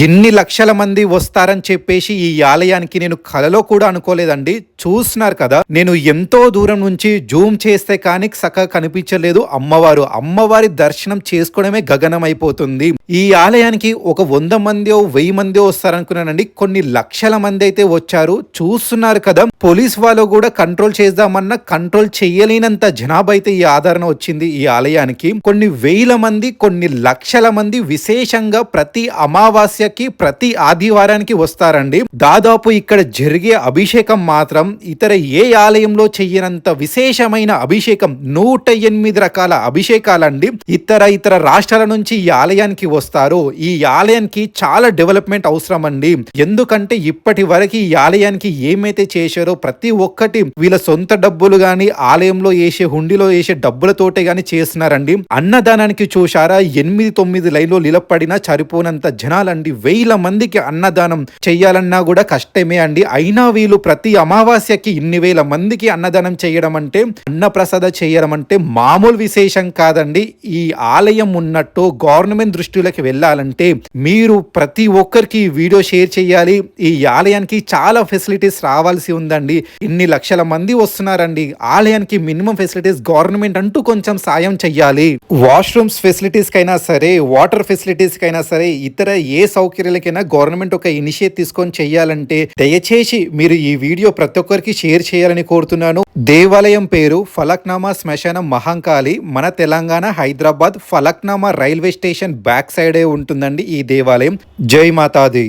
ఎన్ని లక్షల మంది వస్తారని చెప్పేసి ఈ ఆలయానికి నేను కలలో కూడా అనుకోలేదండి. చూస్తున్నారు కదా నేను ఎంతో దూరం నుంచి జూమ్ చేస్తే కానీ సక కనిపించలేదు. అమ్మవారు అమ్మవారి దర్శనం చేసుకోవడమే గగనం అయిపోతుంది ఈ ఆలయానికి ఒక వంద మందో వెయ్యి మంది వస్తారనుకున్నానండి. కొన్ని లక్షల మంది అయితే వచ్చారు. చూస్తున్నారు కదా పోలీస్ వాళ్ళు కూడా కంట్రోల్ చేద్దామన్నా కంట్రోల్ చేయలేనంత జనాభా అయితే ఈ ఆదరణ వచ్చింది ఈ ఆలయానికి. కొన్ని వేల మంది కొన్ని లక్షల మంది విశేషంగా ప్రతి అమావాస్య అమావాస్యకి ప్రతి ఆదివారానికి వస్తారండి. దాదాపు ఇక్కడ జరిగే అభిషేకం మాత్రం ఇతర ఏ ఆలయంలో చెయ్యనంత విశేషమైన అభిషేకం నూట ఎనిమిది రకాల అభిషేకాలండి. ఇతర ఇతర రాష్ట్రాల నుంచి ఈ ఆలయానికి వస్తారు. ఈ ఆలయానికి చాలా డెవలప్మెంట్ అవసరం అండి ఎందుకంటే ఇప్పటి వరకు ఈ ఆలయానికి ఏమైతే చేశారో ప్రతి ఒక్కటి వీళ్ళ సొంత డబ్బులు గాని ఆలయంలో వేసే హుండీలో వేసే డబ్బులతోటే గాని చేస్తున్నారండి. అన్నదానానికి చూశారా ఎనిమిది తొమ్మిది లైన్లో నిలబడినా సరిపోనంత జనాలండి వేల మందికి అన్నదానం చెయ్యాలన్నా కూడా కష్టమే అండి. అయినా వీళ్ళు ప్రతి అమావాస్యకి ఇన్ని వేల మందికి అన్నదానం చేయడం అంటే అన్నప్రసాద చేయడం అంటే మామూలు విశేషం కాదండి. ఈ ఆలయం ఉన్నట్టు గవర్నమెంట్ దృష్టిలోకి వెళ్ళాలంటే మీరు ప్రతి ఒక్కరికి వీడియో షేర్ చేయాలి. ఈ ఆలయానికి చాలా ఫెసిలిటీస్ రావాల్సి ఉందండి. ఇన్ని లక్షల మంది వస్తున్నారండి. ఆలయానికి మినిమం ఫెసిలిటీస్ గవర్నమెంట్ అంటూ కొంచెం సాయం చెయ్యాలి. వాష్రూమ్స్ ఫెసిలిటీస్ కైనా సరే వాటర్ ఫెసిలిటీస్ కైనా సరే ఇతర ఏ సౌకర్యాలకైనా గవర్నమెంట్ ఒక ఇనిషియేట్ తీసుకొని చేయాలంటే దయచేసి మీరు ఈ వీడియో ప్రతి ఒక్కరికి షేర్ చేయాలని కోరుతున్నాను. దేవాలయం పేరు ఫలక్నామా శ్మశానం మహంకాళి. మన Telangana Hyderabad Falaknuma railway station back సైడే ఉంటుందండి ఈ దేవాలయం. జై మాతాది.